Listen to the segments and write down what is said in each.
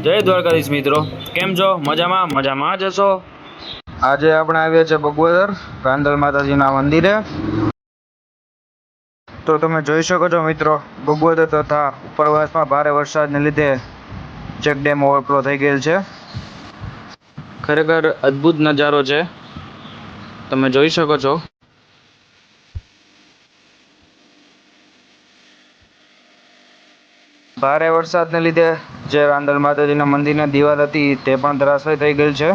જય દ્વારકાધીશ મિત્રો. કેમ છો? મજામાં? મજામાં જ હશો? આજે આપણે આવ્યા છે બગોદર રાંદલ માતાજીના મંદિરે. તો તમે જોઈ શકો છો મિત્રો, ભગવદર તથા ઉપરવાસમાં ભારે વરસાદને લીધે ચેક ડેમ ઓવરફ્લો થઈ ગયેલ છે. ખરેખર અદ્ભુત નજારો છે. તમે જોઈ શકો છો. ભારે વરસાદને લીધે જે રાંદલ માતાજીના મંદિરની દિવાલ હતી તે પણ ધરાશય થઈ ગયેલ છે.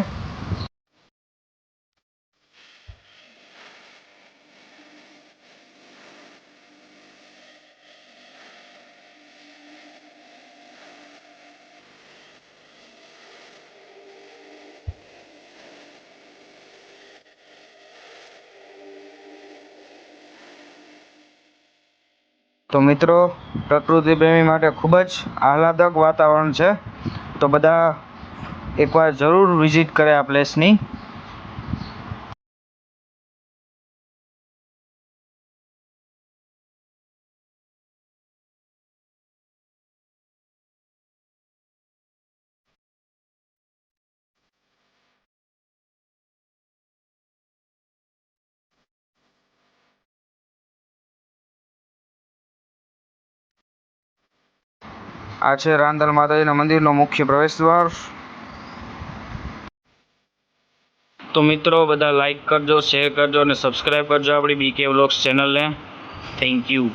તો મિત્રો, પ્રકૃતિ પ્રેમી માટે ખૂબ જ આહલાદક વાતાવરણ છે. તો બધા એકવાર જરૂર વિઝિટ કરે આ પ્લેસની. આ છે રાંદલ માતાજીના મંદિરનો મુખ્ય પ્રવેશ દ્વાર તો મિત્રો, બધા લાઈક કરજો શેર કરજો અને સબસ્ક્રાઈબ કરજો આપણી બીકે વ્લોગ્સ ચેનલને થેન્ક યુ